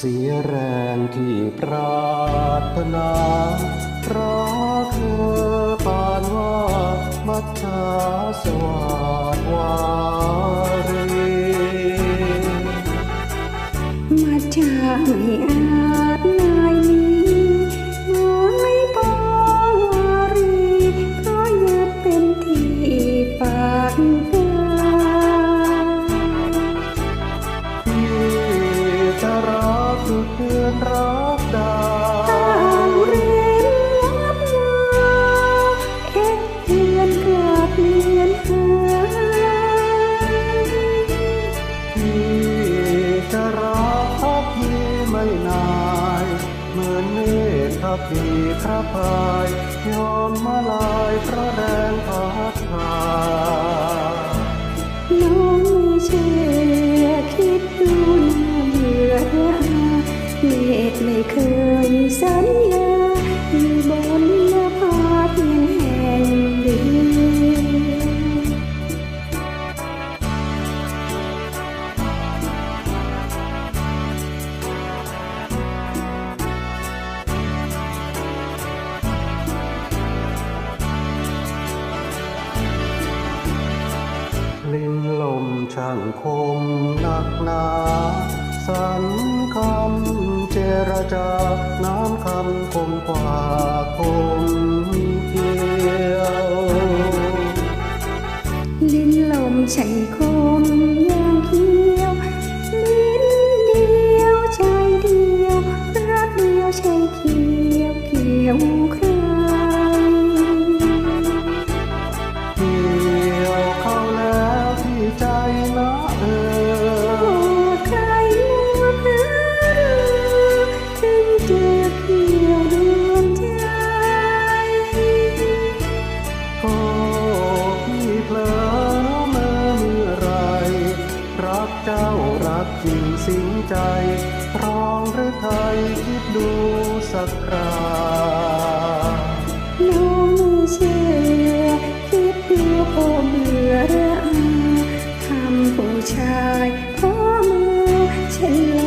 เสียแรงที่ปรารถนารักเธอปานว่ามัจฉาสวาดวารีมาจากไม่อาจนายนี้ สุดเพื่อนรักดาต่างเรียนวับวาเอ๊ะเพื่อนกลับเรียนหาที่จะรักพักพีไม่นายเหมือนเมฆทับพีพระพายยอมมาลายเพราะแรง ไม่เคยสัญญาอยู่บนน้าผาเพียงแห่งเดียวลิ้นลมช่างคมหนักหนา สันคำ รจาน้ำคำคมกว่าคมเกียวลิ้นลมใช่คมย่างเขียวลิ้นเดียวใจเดียวรักเดียวใช่เขียวเขียว หรืไทยคิดดูสักคราน้งเชื่อคิดดูก็เบื่อระอาทำผู้ชายพ่อมือฉัน